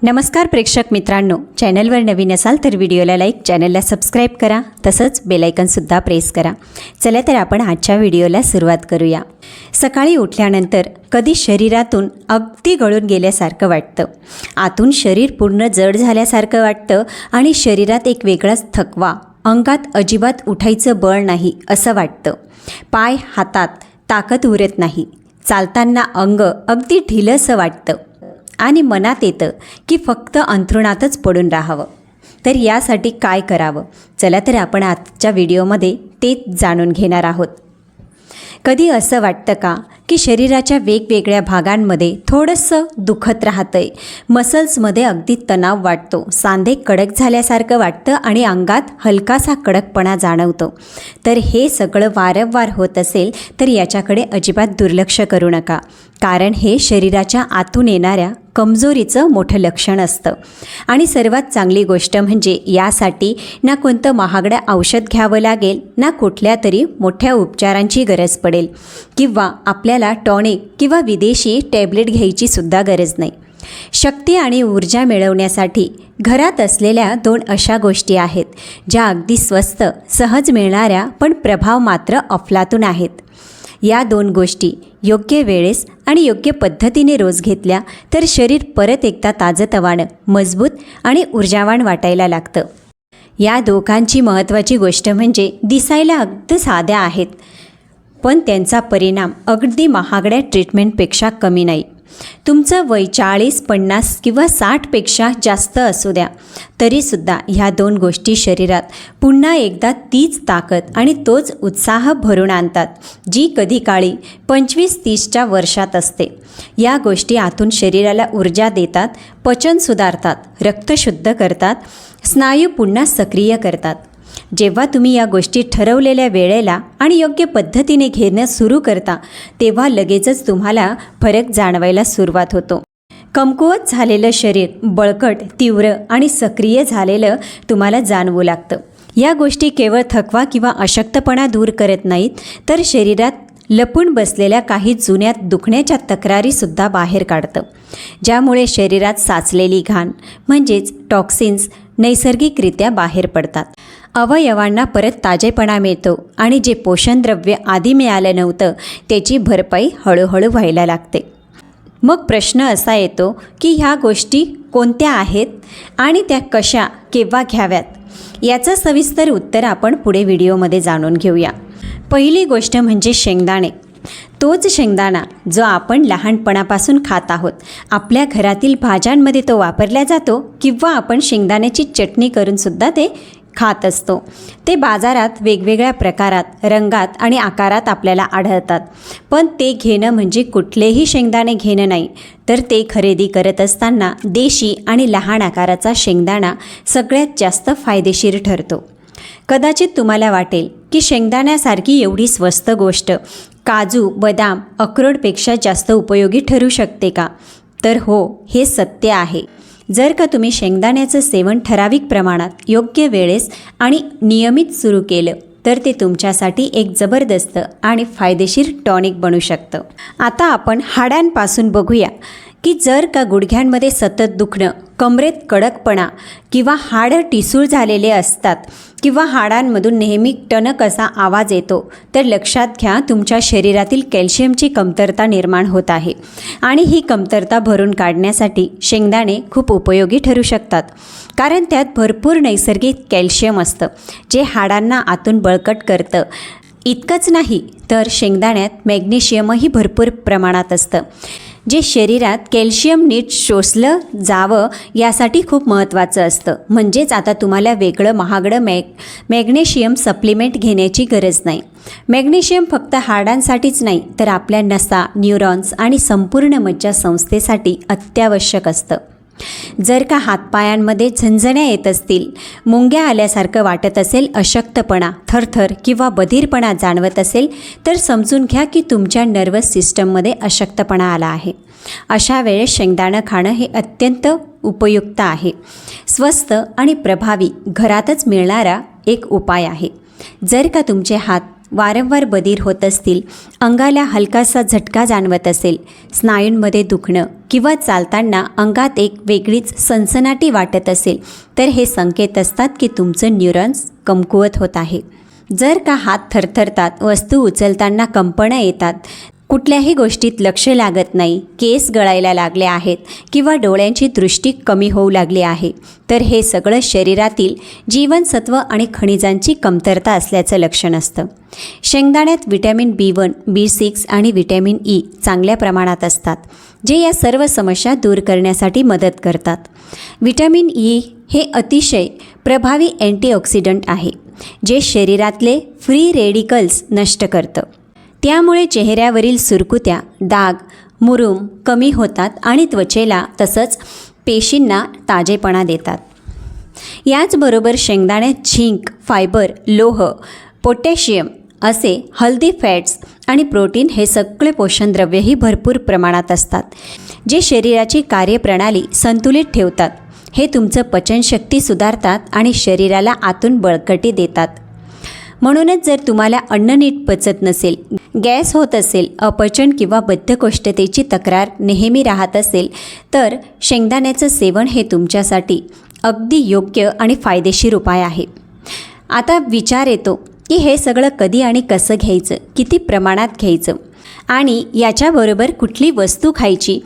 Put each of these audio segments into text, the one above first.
नमस्कार प्रेक्षक मित्रांनो. चॅनलवर नवीन असाल तर व्हिडिओला लाईक चॅनलला सबस्क्राईब करा. तसंच बेलायकनसुद्धा प्रेस करा. चला तर आपण आजच्या व्हिडिओला सुरुवात करूया. सकाळी उठल्यानंतर कधी शरीरातून अगदी गळून गेल्यासारखं वाटतं. आतून शरीर पूर्ण जड झाल्यासारखं वाटतं आणि शरीरात एक वेगळाच थकवा अंगात अजिबात उठायचं बळ नाही असं वाटतं. पाय हातात ताकद उरत नाही. चालताना अंग अगदी ढिलंसं वाटतं. आणि मनात येतं की फक्त अंथरुणातच पडून राहावं. तर यासाठी काय करावं? चला तर आपण आजच्या व्हिडिओमध्ये तेच जाणून घेणार आहोत. कधी असं वाटतं का की शरीराच्या वेगवेगळ्या भागांमध्ये थोडंसं दुखत राहतं आहे मसल्समध्ये अगदी तणाव वाटतो. सांधे कडक झाल्यासारखं वाटतं आणि अंगात हलकासा कडकपणा जाणवतो. तर हे सगळं वारंवार होत असेल तर याच्याकडे अजिबात दुर्लक्ष करू नका. कारण हे शरीराच्या आतून येणाऱ्या कमजोरीचं मोठं लक्षण असतं. आणि सर्वात चांगली गोष्ट म्हणजे यासाठी ना कोणतं महागडं औषध घ्यावं लागेल ना कुठल्या तरी मोठ्या उपचारांची गरज पडेल. किंवा आपल्या आपल्याला टॉनिक किंवा विदेशी टॅबलेट घ्यायची सुद्धा गरज नाही. शक्ती आणि ऊर्जा मिळवण्यासाठी घरात असलेल्या दोन अशा गोष्टी आहेत ज्या अगदी स्वस्त सहज मिळणाऱ्या पण प्रभाव मात्र अफलातून आहेत. या दोन गोष्टी योग्य वेळेस आणि योग्य पद्धतीने रोज घेतल्या तर शरीर परत एकदा ताजतवानं मजबूत आणि ऊर्जावान वाटायला लागतं. या दोघांची महत्त्वाची गोष्ट म्हणजे दिसायला अगदी साध्या आहेत पण त्यांचा परिणाम अगदी महागड्या ट्रीटमेंटपेक्षा कमी नाही. तुमचं वय चाळीस पन्नास किंवा साठपेक्षा जास्त असू द्या. तरीसुद्धा ह्या दोन गोष्टी शरीरात पुन्हा एकदा तीच ताकद आणि तोच उत्साह भरून आणतात जी कधी काळी पंचवीस तीसच्या वर्षात असते. या गोष्टी आतून शरीराला ऊर्जा देतात पचन सुधारतात रक्त शुद्ध करतात स्नायू पुन्हा सक्रिय करतात. जेव्हा तुम्ही या गोष्टी ठरवलेल्या वेळेला आणि योग्य पद्धतीने घेणं सुरू करता तेव्हा लगेचच तुम्हाला फरक जाणवायला सुरुवात होतो. कमकुवत झालेलं शरीर बळकट तीव्र आणि सक्रिय झालेलं तुम्हाला जाणवू लागतं. या गोष्टी केवळ थकवा किंवा अशक्तपणा दूर करत नाहीत तर शरीरात लपून बसलेल्या काही जुन्या दुखण्याच्या तक्रारीसुद्धा बाहेर काढतं. ज्यामुळे शरीरात साचलेली घाण म्हणजेच टॉक्सिन्स नैसर्गिकरित्या बाहेर पडतात. अवयवांना परत ताजेपणा मिळतो आणि जे पोषणद्रव्य आधी मिळालं नव्हतं त्याची भरपाई हळूहळू व्हायला लागते. मग प्रश्न असा येतो की ह्या गोष्टी कोणत्या आहेत आणि त्या कशा केव्हा घ्याव्यात? याचं सविस्तर उत्तर आपण पुढे व्हिडिओमध्ये जाणून घेऊया. पहिली गोष्ट म्हणजे शेंगदाणे. तोच शेंगदाणा जो आपण लहानपणापासून खात आहोत आपल्या घरातील भाज्यांमध्ये तो वापरला जातो किंवा आपण शेंगदाण्याची चटणी करूनसुद्धा ते खात असतो. ते बाजारात वेगवेगळ्या प्रकारात रंगात आणि आकारात आपल्याला आढळतात. पण ते घेणं म्हणजे कुठलेही शेंगदाणे घेणं नाही. तर ते खरेदी करत असताना देशी आणि लहान आकाराचा शेंगदाणा सगळ्यात जास्त फायदेशीर ठरतो. कदाचित तुम्हाला वाटेल की शेंगदाण्यासारखी एवढी स्वस्त गोष्ट काजू बदाम अक्रोडपेक्षा जास्त उपयोगी ठरू शकते का? तर हो हे सत्य आहे. जर का तुम्ही शेंगदाण्याचं सेवन ठराविक प्रमाणात योग्य वेळेस आणि नियमित सुरू केलं तर ते तुमच्यासाठी एक जबरदस्त आणि फायदेशीर टॉनिक बनू शकतं. आता आपण हाडांपासून बघूया की जर का गुडघ्यांमध्ये सतत दुखणं कमरेत कडकपणा किंवा हाडं टिसूळ झालेले असतात किंवा हाडांमधून नेहमी टणक असा आवाज येतो तर लक्षात घ्या तुमच्या शरीरातील कॅल्शियमची कमतरता निर्माण होत आहे आणि ही कमतरता भरून काढण्यासाठी शेंगदाणे खूप उपयोगी ठरू शकतात कारण त्यात भरपूर नैसर्गिक कॅल्शियम असतं जे हाडांना आतून बळकट करतं. इतकंच नाही तर शेंगदाण्यात मॅग्नेशियमही भरपूर प्रमाणात असतं. जे शरीरात कॅल्शियम नीट शोषलं जावं यासाठी खूप महत्त्वाचं असतं. म्हणजेच आता तुम्हाला वेगळं महागडं मॅग मॅग्नेशियम सप्लिमेंट घेण्याची गरज नाही. मॅग्नेशियम फक्त हाडांसाठीच नाही तर आपल्या नसा न्यूरॉन्स आणि संपूर्ण मज्जा संस्थेसाठी अत्यावश्यक असतं. जर का हातपायांमध्ये झंझण्या येत असतील मुंग्या आल्यासारखं वाटत असेल अशक्तपणा थरथर किंवा बधीरपणा जाणवत असेल तर समजून घ्या की तुमच्या नर्वस सिस्टममध्ये अशक्तपणा आला आहे. अशा वेळेस शेंगदाणं खाणं हे अत्यंत उपयुक्त आहे. स्वस्त आणि प्रभावी घरातच मिळणारा एक उपाय आहे. जर का तुमचे हात वारंवार बधीर होत असतील अंगाला हलकासा झटका जाणवत असेल स्नायूंमध्ये दुखणं किंवा चालताना अंगात एक वेगळीच सनसनाटी वाटत असेल तर हे संकेत असतात की तुमचं न्यूरॉन्स कमकुवत होत आहे. जर का हात थरथरतात वस्तू उचलताना कंपनं येतात कुठल्याही गोष्टीत लक्ष लागत नाही केस गळायला लागले आहेत किंवा डोळ्यांची दृष्टी कमी होऊ लागली आहे. तर हे सगळं शरीरातील जीवनसत्व आणि खनिजांची कमतरता असल्याचं लक्षण असतं. शेंगदाण्यात vitamin B one B six आणि विटॅमिन ई चांगल्या प्रमाणात असतात जे या सर्व समस्या दूर करण्यासाठी मदत करतात. विटॅमिन ई हे अतिशय प्रभावी अँटीऑक्सिडंट आहे जे शरीरातले फ्री रेडिकल्स नष्ट करतं. त्यामुळे चेहऱ्यावरील सुरकुत्या डाग मुरुम कमी होतात आणि त्वचेला तसंच पेशींना ताजेपणा देतात. याचबरोबर शेंगदाण्यात झिंक फायबर लोह पोटॅशियम असे हल्दी फॅट्स आणि प्रोटीन हे सगळे पोषणद्रव्यही भरपूर प्रमाणात असतात जे शरीराची कार्यप्रणाली संतुलित ठेवतात. हे तुमचं पचनशक्ती सुधारतात आणि शरीराला आतून बळकटी देतात. म्हणूनच जर तुम्हाला अन्न नीट पचत नसेल गॅस होत असेल अपचन किंवा बद्धकोष्ठतेची तक्रार नेहमी राहत असेल तर शेंगदाण्याचं सेवन हे तुमच्यासाठी अगदी योग्य आणि फायदेशीर उपाय आहे. आता विचार येतो की हे सगळं कधी आणि कसं घ्यायचं किती प्रमाणात घ्यायचं आणि याच्याबरोबर कुठली वस्तू खायची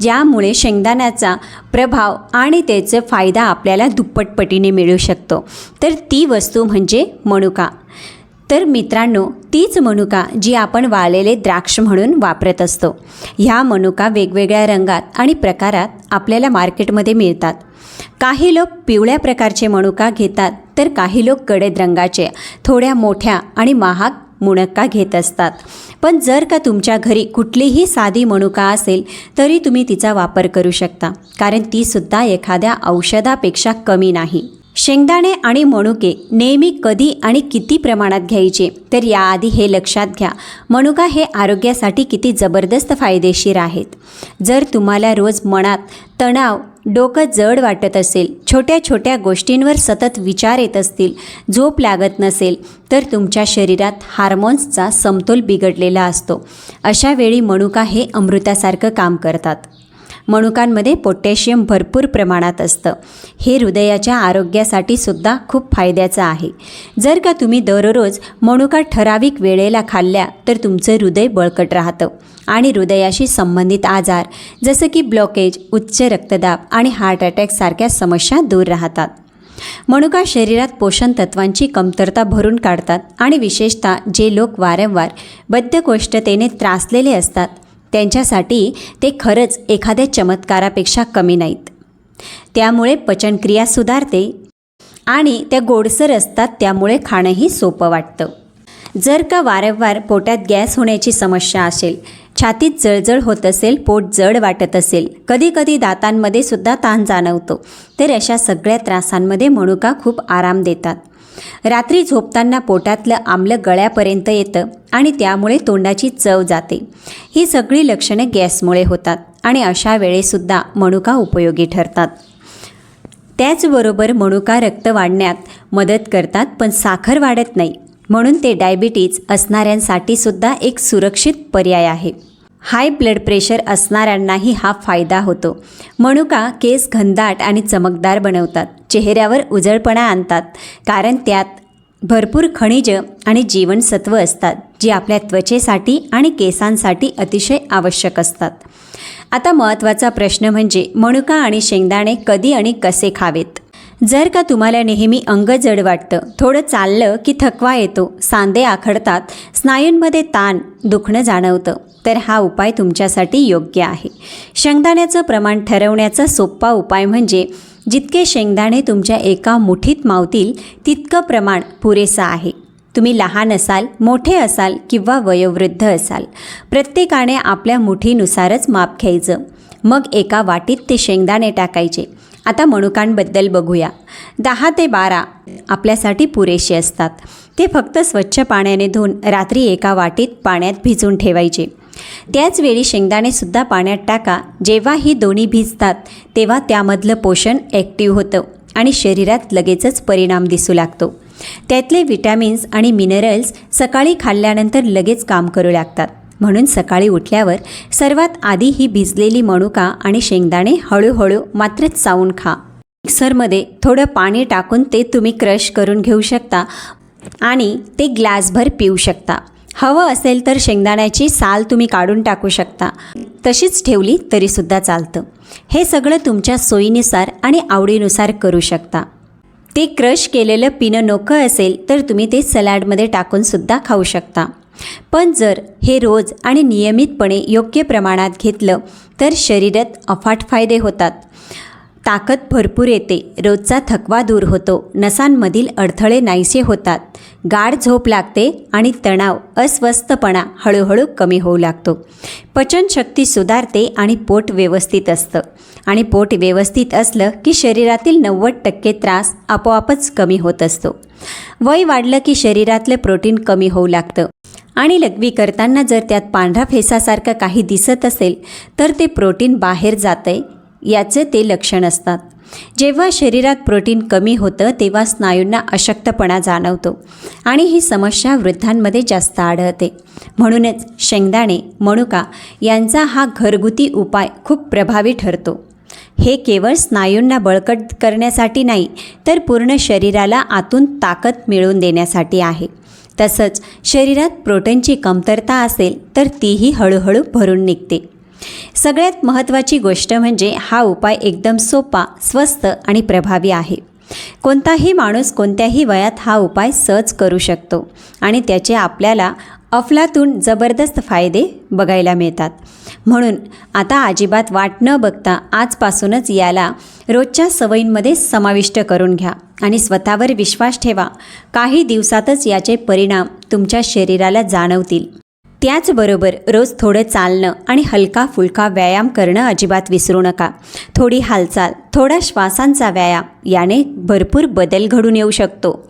ज्यामुळे शेंगदाण्याचा प्रभाव आणि त्याचा फायदा आपल्याला दुप्पटपटीने मिळू शकतो. तर ती वस्तू म्हणजे मनुका. तर मित्रांनो तीच मनुका जी आपण वाळलेले द्राक्ष म्हणून वापरत असतो. ह्या मनुका वेगवेगळ्या रंगात आणि प्रकारात आपल्याला मार्केटमध्ये मिळतात. काही लोक पिवळ्या प्रकारचे मनुका घेतात तर काही लोक गडद रंगाचे थोड्या मोठ्या आणि महाग मुणक्का घेत असतात. पण जर का तुमच्या घरी कुठलीही साधी मनुका असेल तरी तुम्ही तिचा वापर करू शकता कारण तीसुद्धा एखाद्या औषधापेक्षा कमी नाही. शेंगदाणे आणि मनुके नेहमी कधी आणि किती प्रमाणात घ्यायचे तर याआधी हे लक्षात घ्या. मनुका हे आरोग्यासाठी किती जबरदस्त फायदेशीर आहेत. जर तुम्हाला रोज मनात तणाव डोकं जड वाटत असेल. छोट्या छोट्या गोष्टींवर सतत विचार येत असतील. झोप लागत नसेल तर तुमच्या शरीरात हार्मोन्सचा समतोल बिघडलेला असतो. अशा वेळी मनुका हे अमृतासारखं काम करतात. मनुकांमध्ये पोटॅशियम भरपूर प्रमाणात असतं. हे हृदयाच्या आरोग्यासाठी सुद्धा खूप फायद्याचं आहे. जर का तुम्ही दररोज मनुका ठराविक वेळेला खाल्ल्या तर तुमचं हृदय बळकट राहतं आणि हृदयाशी संबंधित आजार जसं की ब्लॉकेज उच्च रक्तदाब आणि हार्ट अटॅकसारख्या समस्या दूर राहतात. मनुका शरीरात पोषण तत्वांची कमतरता भरून काढतात आणि विशेषतः जे लोक वारंवार बद्धकोष्ठतेने त्रासलेले असतात त्यांच्यासाठी ते खरंच एखाद्या चमत्कारापेक्षा कमी नाहीत. त्यामुळे पचनक्रिया सुधारते आणि त्या गोडसर असतात त्यामुळे खाणंही सोपं वाटतं. जर का वारंवार पोटात गॅस होण्याची समस्या असेल छातीत जळजळ होत असेल पोट जड वाटत असेल कधीकधी दातांमध्ये सुद्धा ताण जाणवतो तर अशा सगळ्या त्रासांमध्ये मनुका खूप आराम देतात. रात्री झोपताना पोटातलं आम्ल गळ्यापर्यंत येतं आणि त्यामुळे तोंडाची चव जाते. ही सगळी लक्षणे गॅसमुळे होतात आणि अशा वेळेसुद्धा मनुका उपयोगी ठरतात. त्याचबरोबर मनुका रक्त वाढण्यात मदत करतात पण साखर वाढत नाही. म्हणून ते डायबिटीज असणाऱ्यांसाठीसुद्धा एक सुरक्षित पर्याय आहे. हाय ब्लड प्रेशर असणाऱ्यांनाही हा फायदा होतो. मनुका केस घनदाट आणि चमकदार बनवतात. चेहऱ्यावर उजळपणा आणतात. कारण त्यात भरपूर खनिज आणि जीवनसत्व असतात जी आपल्या त्वचेसाठी आणि केसांसाठी अतिशय आवश्यक असतात. आता महत्त्वाचा प्रश्न म्हणजे मनुका आणि शेंगदाणे कधी आणि कसे खावेत? जर का तुम्हाला नेहमी अंग जड वाटतं थोडं चाललं की थकवा येतो सांधे आखडतात स्नायूंमध्ये ताण दुखणं जाणवतं तर हा उपाय तुमच्यासाठी योग्य आहे. शेंगदाण्याचं प्रमाण ठरवण्याचा सोपा उपाय म्हणजे जितके शेंगदाणे तुमच्या एका मुठीत मावतील तितकं प्रमाण पुरेसं आहे. तुम्ही लहान असाल मोठे असाल किंवा वयोवृद्ध असाल प्रत्येकाने आपल्या मुठीनुसारच माप घ्यायचं. मग एका वाटीत ते शेंगदाणे टाकायचे. आता मनुकांबद्दल बघूया. दहा ते बारा आपल्यासाठी पुरेसे असतात. ते फक्त स्वच्छ पाण्याने धुवून रात्री एका वाटीत पाण्यात भिजून ठेवायचे. त्याचवेळी शेंगदाणेसुद्धा पाण्यात टाका. जेव्हा ही दोन्ही भिजतात तेव्हा त्यामधलं पोषण ॲक्टिव्ह होतं आणि शरीरात लगेचच परिणाम दिसू लागतो. त्यातले विटॅमिन्स आणि मिनरल्स सकाळी खाल्ल्यानंतर लगेच काम करू लागतात. म्हणून सकाळी उठल्यावर सर्वात आधी ही भिजलेली मनुका आणि शेंगदाणे हळूहळू मात्र चावून खा. मिक्सरमध्ये थोडं पाणी टाकून ते तुम्ही क्रश करून घेऊ शकता आणि ते ग्लासभर पिऊ शकता. हवं असेल तर शेंगदाण्याची साल तुम्ही काढून टाकू शकता. तशीच ठेवली तरीसुद्धा चालतं. हे सगळं तुमच्या सोयीनुसार आणि आवडीनुसार करू शकता. ते क्रश केलेलं पिणं नोकं असेल तर तुम्ही ते सलॅडमध्ये टाकूनसुद्धा खाऊ शकता. पण जर हे रोज आणि नियमितपणे योग्य प्रमाणात घेतलं तर शरीरात अफाट फायदे होतात. ताकद भरपूर येते. रोजचा थकवा दूर होतो. नसांमधील अडथळे नाहीसे होतात. गाढ झोप लागते आणि तणाव अस्वस्थपणा हळूहळू कमी होऊ लागतो. पचनशक्ती सुधारते आणि पोट व्यवस्थित असतं. आणि पोट व्यवस्थित असलं की शरीरातील नव्वद टक्के त्रास आपोआपच कमी होत असतो. वय वाढलं की शरीरातलं प्रोटीन कमी होऊ लागतं. आणि लघवी करताना जर त्यात पांढरा फेसासारखं काही दिसत असेल तर ते प्रोटीन बाहेर जातंय याचे ते लक्षण असतात. जेव्हा शरीरात प्रोटीन कमी होतं तेव्हा स्नायूंना अशक्तपणा जाणवतो आणि ही समस्या वृद्धांमध्ये जास्त आढळते. म्हणूनच शेंगदाणे मनुका यांचा हा घरगुती उपाय खूप प्रभावी ठरतो. हे केवळ स्नायूंना बळकट करण्यासाठी नाही तर पूर्ण शरीराला आतून ताकद मिळवून देण्यासाठी आहे. तसंच शरीरात प्रोटीनची कमतरता असेल तर तीही हळूहळू भरून निघते. सगळ्यात महत्त्वाची गोष्ट म्हणजे हा उपाय एकदम सोपा स्वस्त आणि प्रभावी आहे. कोणताही माणूस कोणत्याही वयात हा उपाय सहज करू शकतो आणि त्याचे आपल्याला अफलातून जबरदस्त फायदे बघायला मिळतात. म्हणून आता अजिबात वाट न बघता आजपासूनच याला रोजच्या सवयींमध्ये समाविष्ट करून घ्या आणि स्वतःवर विश्वास ठेवा. काही दिवसातच याचे परिणाम तुमच्या शरीराला जाणवतील. त्याचबरोबर रोज थोडं चालणं आणि हलका फुलका व्यायाम करणं अजिबात विसरू नका. थोडी हालचाल थोडा श्वासांचा व्यायाम याने भरपूर बदल घडून येऊ शकतो.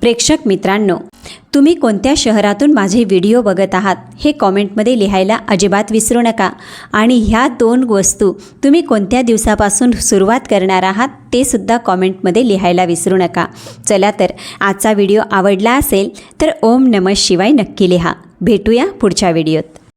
प्रेक्षक मित्रांनो तुम्ही कोणत्या शहरातून माझे व्हिडिओ बघत आहात हे कॉमेंटमध्ये लिहायला अजिबात विसरू नका. आणि ह्या दोन वस्तू तुम्ही कोणत्या दिवसापासून सुरुवात करणार आहात ते सुद्धा कॉमेंटमध्ये लिहायला विसरू नका. चला तर आजचा व्हिडिओ आवडला असेल तर ओम नमः शिवाय नक्की लिहा. भेटूया पुढच्या व्हिडिओत.